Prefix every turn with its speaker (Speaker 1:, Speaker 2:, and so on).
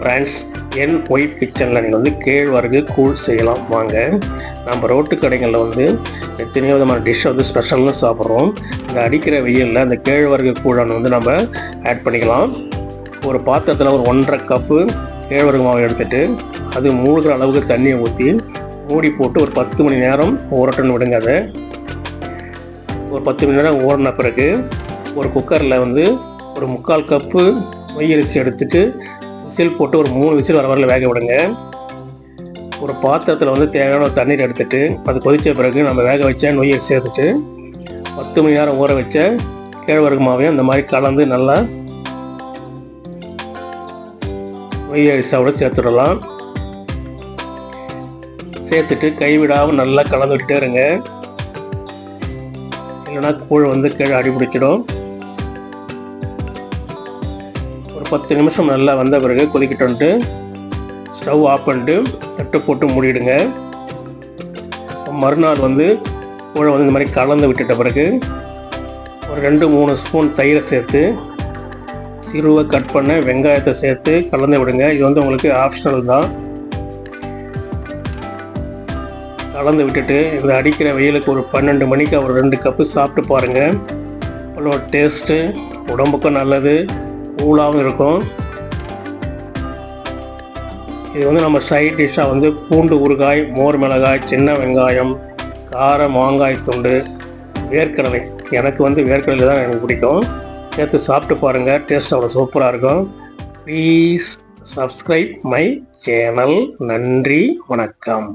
Speaker 1: Friends என் white கிச்சனில் நீங்கள் வந்து கேழ்வரகு கூழ் செய்யலாம். வாங்க. நம்ம ரோட்டு கடைகளில் வந்து எத்தனையோ விதமான டிஷ் வந்து ஸ்பெஷல்னு சாப்பிட்றோம். இந்த அடிக்கிற வெயிலில் அந்த கேழ்வரகு கூழான வந்து நம்ம ஆட் பண்ணிக்கலாம். ஒரு பாத்திரத்தில் ஒரு ஒன்றரை கப்பு கேழ்வரகு மாவு எடுத்துட்டு அது மூழ்கிற அளவுக்கு தண்ணியை ஊற்றி மூடி போட்டு ஒரு பத்து மணி நேரம் ஊரட்டன்னு விடுங்க அதை. ஒரு பத்து மணி நேரம் ஊறின பிறகு ஒரு குக்கரில் வந்து ஒரு முக்கால் கப்பு நொய் அரிசி எடுத்துட்டு விசில் போட்டு ஒரு மூணு விசில் வர வரல வேக விடுங்க. ஒரு பாத்திரத்தில் வந்து தேவையான தண்ணீர் எடுத்துட்டு அது கொதித்த பிறகு நம்ம வேக வச்ச நொய்யை சேர்த்துட்டு பத்து மணி நேரம் ஊற வச்ச கேழ்வரகு மாவையும் அந்த மாதிரி கலந்து நல்லா நொய் அரிசியோட சேர்த்துடலாம். சேர்த்துட்டு கைவிடாமல் நல்லா கலந்து விட்டுட்டே இருங்க. இல்லைன்னா கூழ் வந்து கீழே அடிபிடிச்சிடும். ஒரு பத்து நிமிஷம் நல்லா வந்த பிறகு கொதிக்கிட்டு ஸ்டவ் ஆஃப் பண்ணிட்டு தட்டு போட்டு மூடிடுங்க. மறுநாள் வந்து கூழை வந்து இந்த மாதிரி கலந்து விட்டுட்ட பிறகு ஒரு ரெண்டு மூணு ஸ்பூன் தயிரை சேர்த்து சிறுவை கட் பண்ண வெங்காயத்தை சேர்த்து கலந்து விடுங்க. இது வந்து உங்களுக்கு ஆப்ஷனல் தான். கலந்து விட்டுட்டு இந்த அடிக்கிற வெயிலுக்கு ஒரு பன்னெண்டு மணிக்கு ஒரு ரெண்டு கப்பு சாப்பிட்டு பாருங்கள் அவ்வளோ டேஸ்ட்டு உடம்புக்கும் நல்லது. கூலாகவும் இருக்கும். இது வந்து நம்ம சைட் டிஷ்ஷாக வந்து பூண்டு ஊறுகாய் மோர் மிளகாய் சின்ன வெங்காயம் கார மாங்காய் துண்டு வேர்க்கடலை. எனக்கு வந்து வேர்க்கடலை தான் எனக்கு பிடிக்கும். சேர்த்து சாப்பிட்டு பாருங்கள் டேஸ்ட் அவ்வளோ சூப்பராக இருக்கும். ப்ளீஸ் சப்ஸ்கிரைப் மை சேனல் நன்றி வணக்கம்.